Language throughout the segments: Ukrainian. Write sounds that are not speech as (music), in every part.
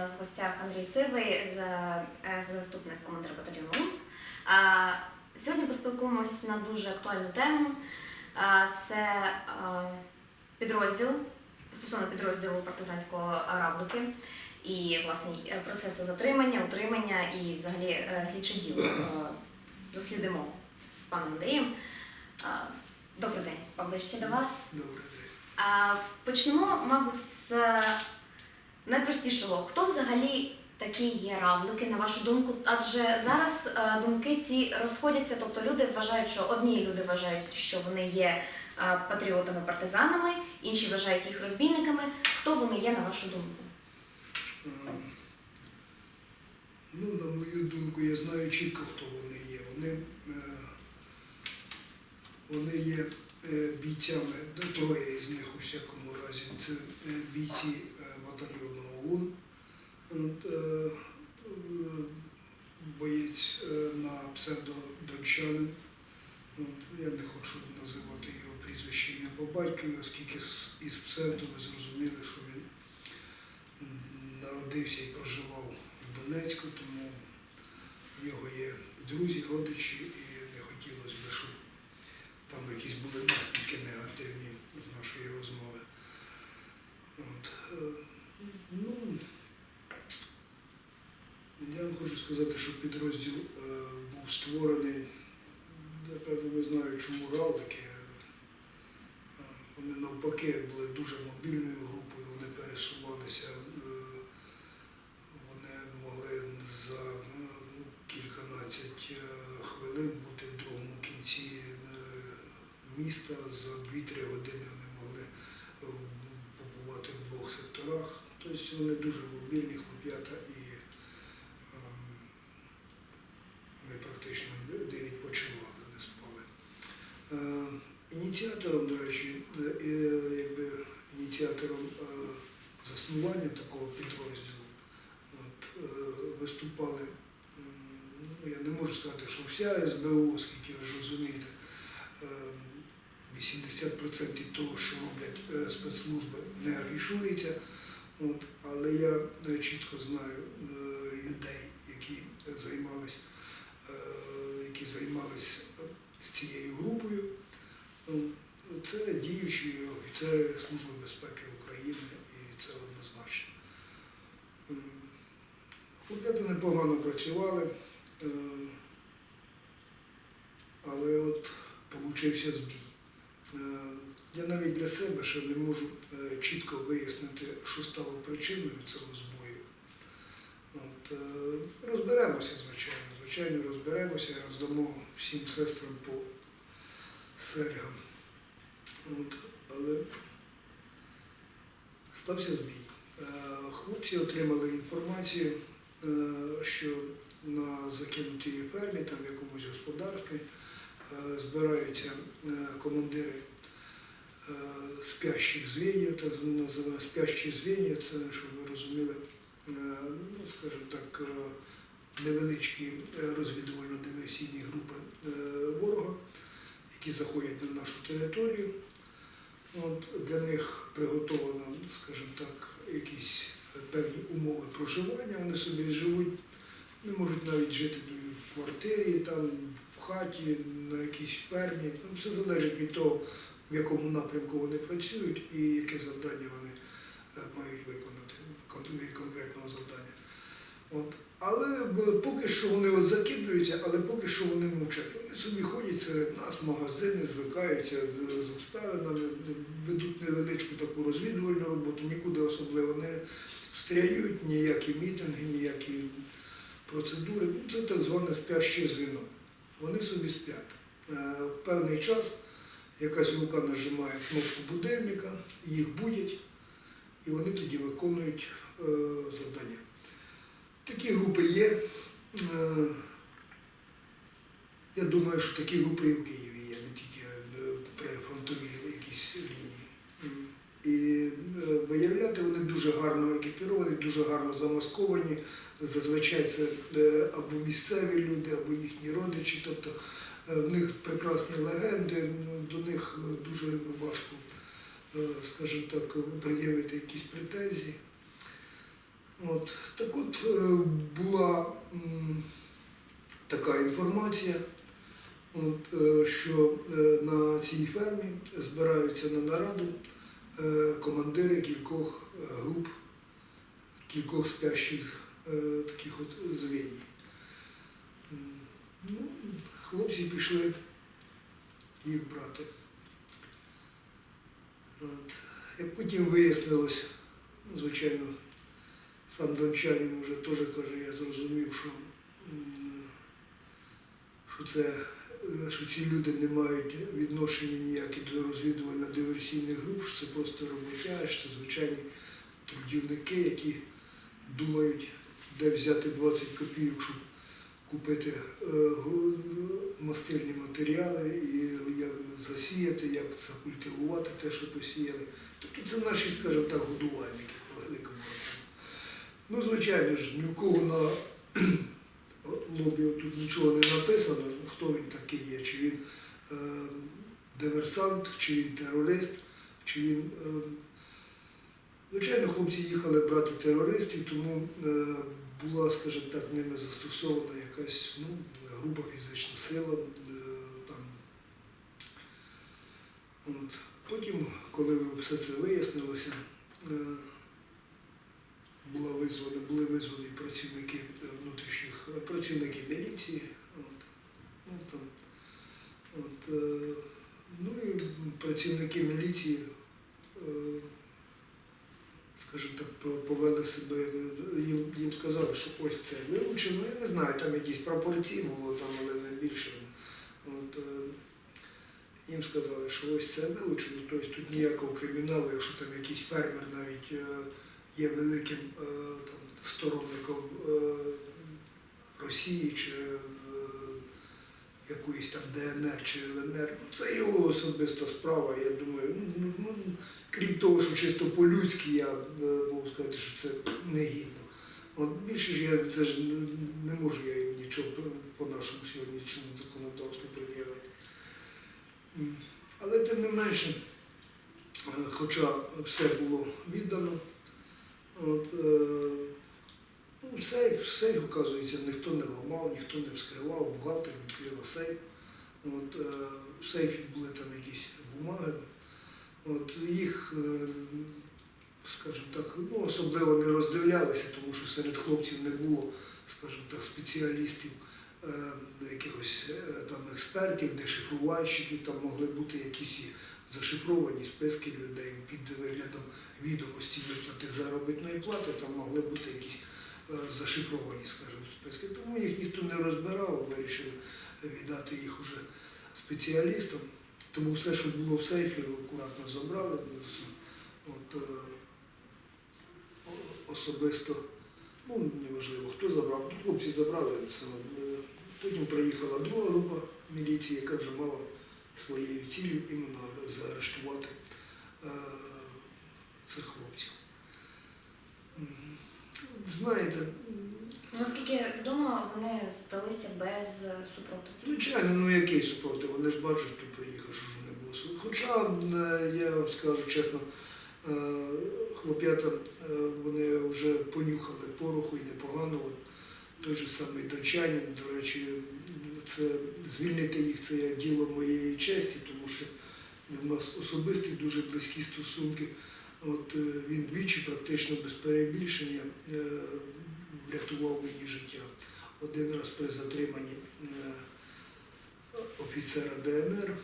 нас в гостях Андрій Сивий, е, заступник командира батальйону. Сьогодні поспілкуємось на дуже актуальну тему. Це підрозділ стосовно підрозділу партизанського равлики і власне процесу затримання, утримання і взагалі е, слідче діло. Е, Дослідимо з паном Андрієм. Добрий день, поближче до вас. Добрий день. Почнемо, мабуть, з найпростішого. Хто взагалі такі є равлики, на вашу думку? Адже зараз е, думки ці розходяться, тобто люди вважають, що одні люди вважають, що вони є е, патріотами-партизанами, інші вважають їх розбійниками. Хто вони є, на вашу думку? Е, Ну, на мою думку, я знаю чітко, хто вони є. Вони, е, вони є е, бійцями, троє із них у всякому разі. Це е, бійці батальйону ОУН. Е, е, Боєць е, на псевдодончанин. От, Я не хочу називати його прізвище ім'я по батькові, оскільки із псевдо ви зрозуміли, що він народився і проживав в Донецьку, тому в нього є друзі, родичі, і не хотілося б, щоб там якісь були наслідки негативні з нашої розмови. От. Ну, я вам хочу сказати, що підрозділ е, був створений, напевно, не знаю, чому равлики. Е, Вони навпаки були дуже мобільною групою, вони пересувалися, е, вони могли за е, кільканадцять е, хвилин бути в другому кінці е, міста, за 2-3 години вони могли е, побувати в двох секторах. Тобто вони дуже мобільні хлоп'ята і ем, практично де відпочивали, не спали. Е, Ініціатором, до речі, е, якби ініціатором е, заснування такого підрозділу виступали, ну, я не можу сказати, що вся СБУ, оскільки ви ж розумієте, е, 80% того, що роблять спецслужби, не афішується. От, але я чітко знаю людей, які займались, е, які займались з цією групою. Ну, Це діючі офіцери Служби безпеки України, і це однозначно. Хлоп'ята непогано працювали, е, але от получився збій. Е, Я навіть для себе ще не можу е, чітко вияснити, що стало причиною цього збою. От, розберемося, звичайно, звичайно, розберемося, роздамо всім сестрам по серегам. От, але стався збій. Е, Хлопці отримали інформацію, е, що на закинутій фермі, там в якомусь господарстві, е, збираються командири спящих звенів, так називаємо спящі звенья, це, щоб ви розуміли, ну, скажімо так, невеличкі е, розвідувально-диверсійні групи е, ворога, які заходять на нашу територію. От, для них приготовано, скажімо так, якісь певні умови проживання, вони собі живуть, не можуть навіть жити в квартирі, там, в хаті, на якійсь фермі. Ну, все залежить від того, в якому напрямку вони працюють і яке завдання вони е, мають виконати кон- від конкретного завдання. От. Але е, поки що вони от закидуються, але поки що вони мовчать. Вони собі ходять серед нас, магазини, звикаються з- з обставинами, ведуть невеличку таку розвідувальну роботу, нікуди особливо не встряють, ніякі мітинги, ніякі процедури. Ну, це так зване спяще звіно. Вони собі сплять. Е, певний час якась рука нажимає кнопку будильника, їх будять, і вони тоді виконують е, завдання. Такі групи є. Е, Я думаю, що такі групи і в Києві є, не тільки е, при фронтовій якійсь лінії. І е, виявляти вони дуже гарно екіпіровані, дуже гарно замасковані. Зазвичай це або місцеві люди, або їхні родичі. Тобто в них прекрасні легенди, до них дуже важко, скажімо так, пред'явити якісь претензії. От. Так от е, була така інформація, от, е, що е, на цій фермі збираються на нараду командири кількох груп, кількох спящих таких от звеній. Ну, хлопці пішли їх брати. От. Як потім вияснилось, звичайно, сам дончанин вже теж каже, я зрозумів, що, що, це, що ці люди не мають відношення ніякі до розвідувально-диверсійних груп, що це просто роботяги, що це звичайні трудівники, які думають, де взяти 20 копійок, щоб купити е, мастильні матеріали і як засіяти, як закультивувати те, що посіяли. Тобто це наші, скажімо так, годувальники. Ну, звичайно ж, ні в кого на (clears throat) лобі тут нічого не написано, хто він такий є, чи він е, диверсант, чи він терорист, чи він. Е, звичайно, хлопці їхали брати терористів, тому е, була, скажімо так, ними застосована якась ну, груба фізична сила. Е, там. От. Потім, коли все це вияснилося, е, була визвана, були визвані працівники е, внутрішніх е, працівники міліції. От. Ну, там, от, е, ну і працівники міліції, скажімо так, повели себе, їм, їм сказали, що ось це вилучено. Я не знаю, там якісь пропорції було, там, але не більше. От, їм сказали, що ось це вилучено, тобто тут ніякого криміналу, якщо там якийсь фермер навіть є великим е, там, сторонником е, Росії чи е, якоїсь там ДНР чи ЛНР, це його особиста справа. Я думаю, ну, ну, ну, крім того, що чисто по-людськи я можу сказати, що це негідно. От більше ж я це ж не- можу я йому нічого по нашому сьогоднішньому законодавству пред'явити. Але тим не менше, хоча все було віддано, от, е, ну, сейф, сейф, оказується, ніхто не ламав, ніхто не вскривав, бухгалтер відкрила сейф. От, е, в сейфі були там якісь бумаги. От, їх, е, скажімо так, ну, особливо не роздивлялися, тому що серед хлопців не було, скажімо так, спеціалістів, е, якихось е, там експертів, дешифрувальщиків, там могли бути якісь зашифровані списки людей під виглядом відомості виплати заробітної плати, там могли бути якісь е, зашифровані, скажімо, списки. Тому їх ніхто не розбирав, вирішили віддати їх уже спеціалістам. Тому все, що було в сейфі, акуратно забрали. От, е, особисто, ну неважливо, хто забрав. Хлопці забрали. е, Потім приїхала друга група міліції, яка вже мала своєю ціллю іменно заарештувати цих хлопців. Знаєте, Наскільки відомо, вони здалися без супротиву. Звичайно, ну який супротив? Вони ж бачать, хто приїхав, що ж не було. супротиву. Хоча, е, я вам скажу чесно, е, хлоп'ята е, вони вже понюхали пороху і непогано. Той же самий дончанин, до речі, це звільнити їх це діло моєї честі, тому що в нас особисті дуже близькі стосунки. От е, він двічі практично без перебільшення е, врятував мені життя. Один раз при затриманні е, офіцера ДНР.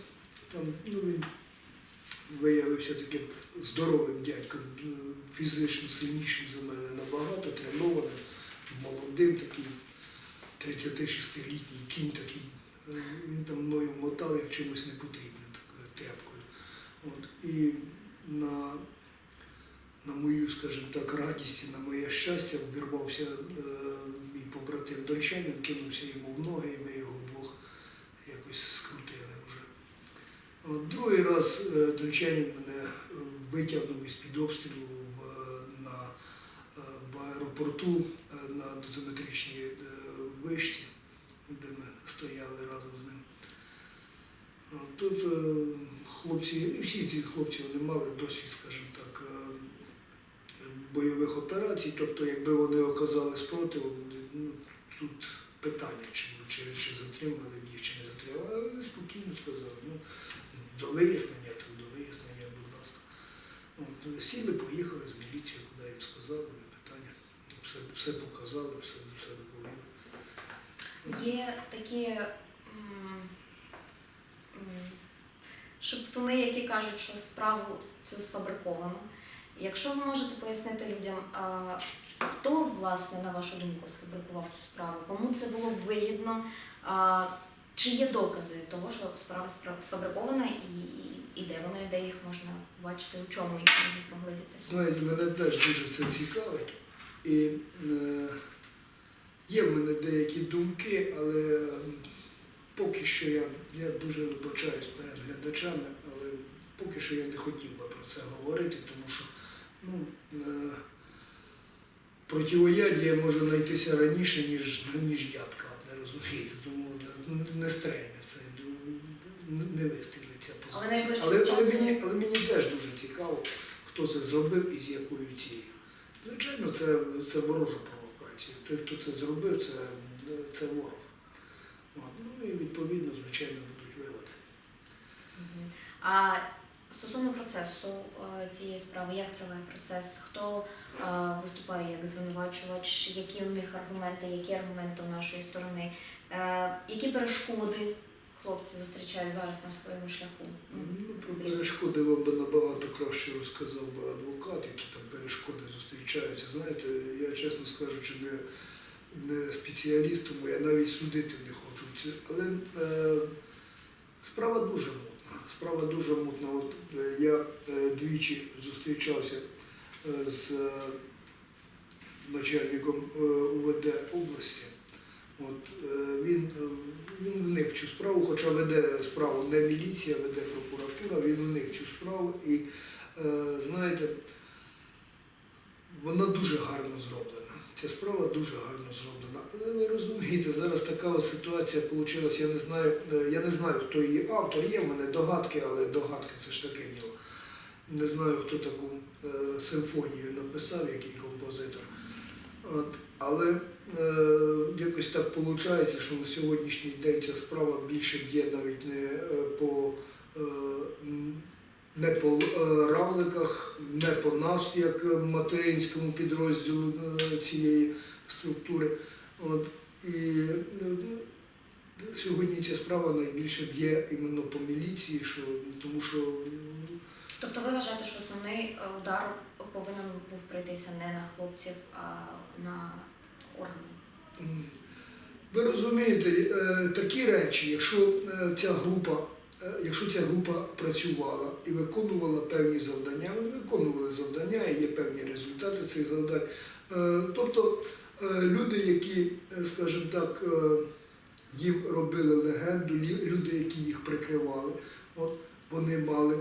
Там ну, він виявився таким здоровим дядьком, фізично сильнішим за мене набагато, тренованим, молодим такий, 36-літній кінь такий. Він там мною мотав як чимось непотрібним такою тряпкою. От. І на, на мою, скажімо так, радість, на моє щастя вбірвався е, мій побратим дончанин, кинувся йому в ноги, і ми його вдвох якось скрутили вже. От другий раз е, дончанин мене е, витягнув із-під обстрілу в, е, на, е, в аеропорту на дозиметричній е, вишці, де ми стояли разом з ним. Тут е, хлопці, всі ці хлопці вони мали досвід, скажімо так, бойових операцій. Тобто, якби вони оказали спротив, ну, тут питання, чи, чи, чи затримали їх, чи не затримали. Але вони спокійно сказали, ну, до вияснення, то до вияснення, будь ласка. От, сіли, поїхали з міліції, куди їм сказали, питання. Все, все показали, все, все доповіли. Є такі шептуни, які кажуть, що справу цю сфабриковано. Якщо ви можете пояснити людям, хто власне, на вашу думку, сфабрикував цю справу, кому це було вигідно, чи є докази того, що справа спра- сфабрикована і, і де вони, де їх можна бачити, у чому їх можна проглядіти? Знаєте, мене теж дуже це цікавить. І е, є в мене деякі думки, але поки що я, я дуже вибачаюсь перед глядачами, але поки що я не хотів би про це говорити, тому що ну, е, противоядія може знайтися раніше, ніж, ніж ядка, не розумієте, тому е, не стремя це не- вистрілить ця позиція. Але, але, мені, але мені теж дуже цікаво, хто це зробив і з якою цілею. Звичайно, це, це ворожа провокація. Той, хто це зробив, це, це ворог. От. Ну і відповідно, звичайно, будуть виводи. А стосовно процесу е, цієї справи, як триває процес? Хто е, виступає як звинувачувач? Які у них аргументи, які аргументи у нашої сторони? Е, Які перешкоди хлопці зустрічають зараз на своєму шляху? Ну, про перешкоди вам би набагато краще розказав би адвокат, які там перешкоди зустрічаються. Знаєте, я чесно скажучи, не, не спеціаліст, я навіть судити не хочу. Але е, справа дуже мутна. Справа дуже мутна. От е, я е, двічі зустрічався е, з начальником УВД області. От, він, він вник цю справу, хоча веде справу не міліція, веде прокуратура, він вник цю справу і, знаєте, вона дуже гарно зроблена. Ця справа дуже гарно зроблена. Але ви розумієте, зараз така ситуація вийшла, я не знаю, е, я не знаю, хто її автор, є в мене догадки, але догадки це ж таке діло. Не знаю, хто таку е, симфонію написав, який композитор. От, але е, якось так виходить, що на сьогоднішній день ця справа більше б'є навіть не е, по, е, не по е, равликах, не по нас, як материнському підрозділу е, цієї структури. От, і е, ну, сьогодні ця справа найбільше б'є іменно по міліції, що, тому що Тобто ви вважаєте, що основний удар повинен був прийтися не на хлопців, а на органи? Ви розумієте, такі речі, якщо ця група, якщо ця група працювала і виконувала певні завдання, вони виконували завдання і є певні результати цих завдань. Е, Тобто е, люди, які, е, скажімо так, е, їм робили легенду, люди, які їх прикривали, вони мали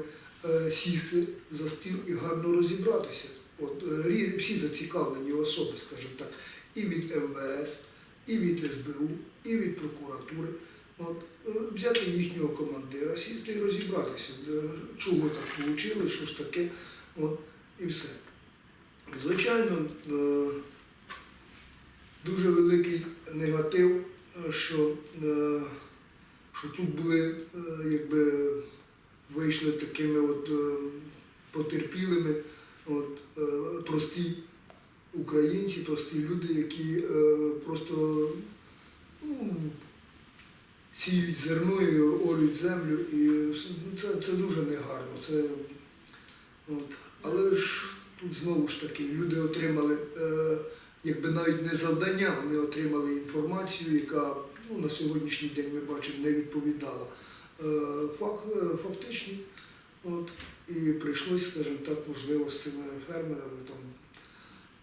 е, сісти за стіл і гарно розібратися. От, е, всі зацікавлені особи, скажімо так, і від МВС, і від СБУ, і від прокуратури. От, е, взяти їхнього командира, сісти і розібратися, е, чого так вийшло, що ж таке, от, і все. Звичайно, е, дуже великий негатив, що, що тут були, якби вийшли такими от потерпілими, от, прості українці, прості люди, які просто ну, сіють зерно і орють землю, і ну, це, це дуже негарно. Це, от. Але ж тут знову ж таки люди отримали, е, якби навіть не завдання, вони отримали інформацію, яка ну, на сьогоднішній день ми бачимо не відповідала е, фак, е. От. І прийшлось, скажімо так, можливо, з цими фермерами там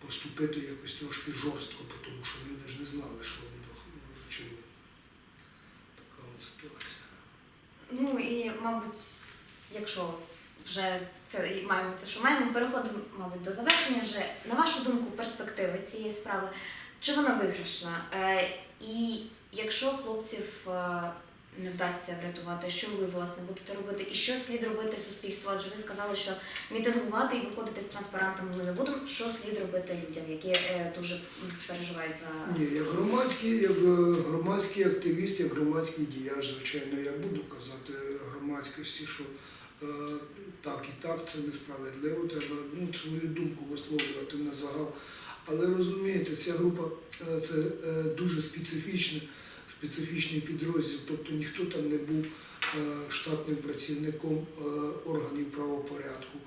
поступити якось трошки жорстко, тому що люди ж не знали, що. Така. Ну і, мабуть, якщо вже це маємо те, що маємо, переходимо, мабуть, до завершення вже. На вашу думку, перспективи цієї справи, чи вона виграшна? Е, і якщо хлопців е, не вдасться врятувати, що ви власне будете робити, і що слід робити суспільству? Адже ви сказали, що мітингувати і виходити з транспарантами ми не будемо. Що слід робити людям, які е, дуже переживають за Ні, як громадський, як е, громадський активіст, як громадський діяч, звичайно, я буду казати громадськості, що е, так і так, це несправедливо, треба ну, свою думку висловлювати на загал. Але розумієте, ця група е, це е, дуже специфічна, специфічний підрозділ, тобто ніхто там не був е, штатним працівником е, органів правопорядку.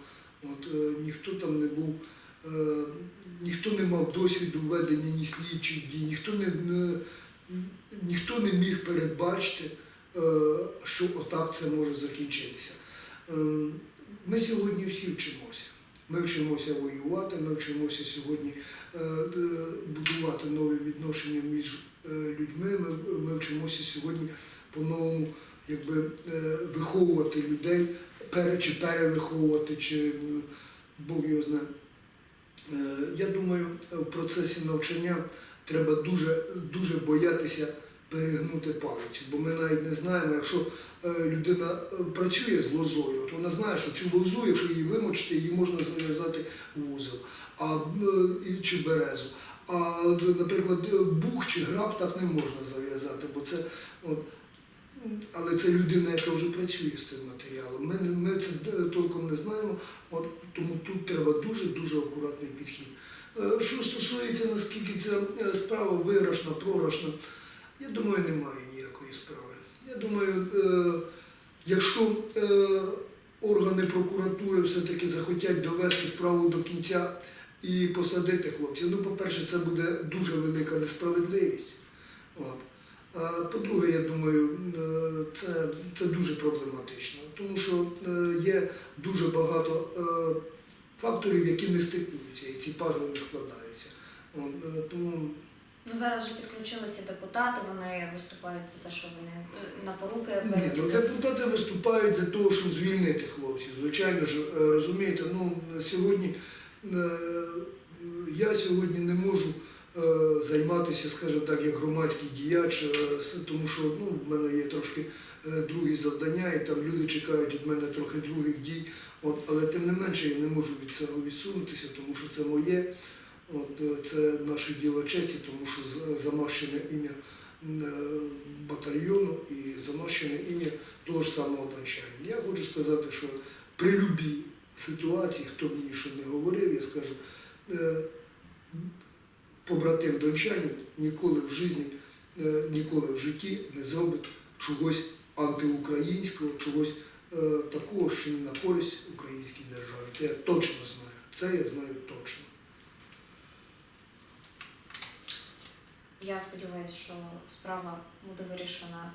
От, е, ніхто там не був ніхто не мав досвіду ведення ні слідчих дій, ніхто не, не, ніхто не міг передбачити, що отак це може закінчитися. Ем, Ми сьогодні всі вчимося. Ми вчимося воювати, ми вчимося сьогодні будувати нові відношення між е, людьми. Ми, ми вчимося сьогодні по-новому якби, е, виховувати людей, чи перевиховувати, чи Бог його знає. Е, Я думаю, в процесі навчання треба дуже, дуже боятися перегнути палицю, бо ми навіть не знаємо, якщо е, людина працює з лозою, от вона знає, що цю лозу, якщо її вимочити, її можна зав'язати в вузол а, чи березу. А, наприклад, бух чи граб так не можна зав'язати, бо це от, але це людина, яка вже працює з цим матеріалом. Ми, ми це толком не знаємо, от, тому тут треба дуже-дуже акуратний підхід. Е, Що стосується, наскільки ця е, справа виграшна, програшна, я думаю, немає ніякої справи. Я думаю, е, якщо органи прокуратури все-таки захотять довести справу до кінця і посадити хлопців, ну, по-перше, це буде дуже велика несправедливість. От. А по-друге, я думаю, е, це, це дуже проблематично, тому що е, є дуже багато е, факторів, які не стикуються, і ці пазли не складаються. От, тому ну зараз вже підключилися депутати. Вони виступають за те, що вони на поруки Ні, ну, депутати виступають для того, щоб звільнити хлопців. Звичайно ж, розумієте, ну сьогодні я сьогодні не можу е, займатися, скажімо так, як громадський діяч, е, тому що ну, в мене є трошки е, другі завдання, і там люди чекають від мене трохи других дій. От, але тим не менше я не можу від цього відсунутися, тому що це моє. От, е, це наше діло честі, тому що замащене ім'я е, батальйону і замащене ім'я того ж самого дончанина. Я хочу сказати, що при будь-якій ситуації, хто мені що не говорив, я скажу, е, побратим дончанин ніколи в житті, е, ніколи в житті не зробить чогось антиукраїнського, чогось е, такого, що не на користь українській державі. Це я точно знаю. Це я знаю точно. Я сподіваюся, що справа буде вирішена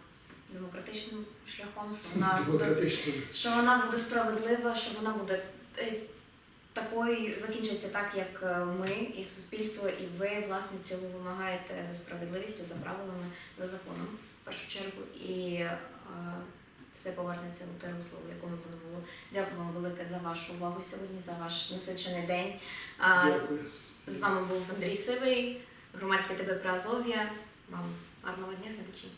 демократичним шляхом, що вона буде Демократично. що вона буде справедлива, що вона буде е, такою, закінчиться так, як е, ми і суспільство, і ви власне цього вимагаєте за справедливістю, за правилами, за законом в першу чергу. І е, все повернеться до того русло, в якому воно було. Дякую вам велике за вашу увагу сьогодні, за ваш насичений день. А, Дякую. з вами був Андрій Сивий, громадське ТВ про Азов'я. Вам гарного дня, глядачі.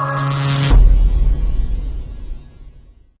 Oh.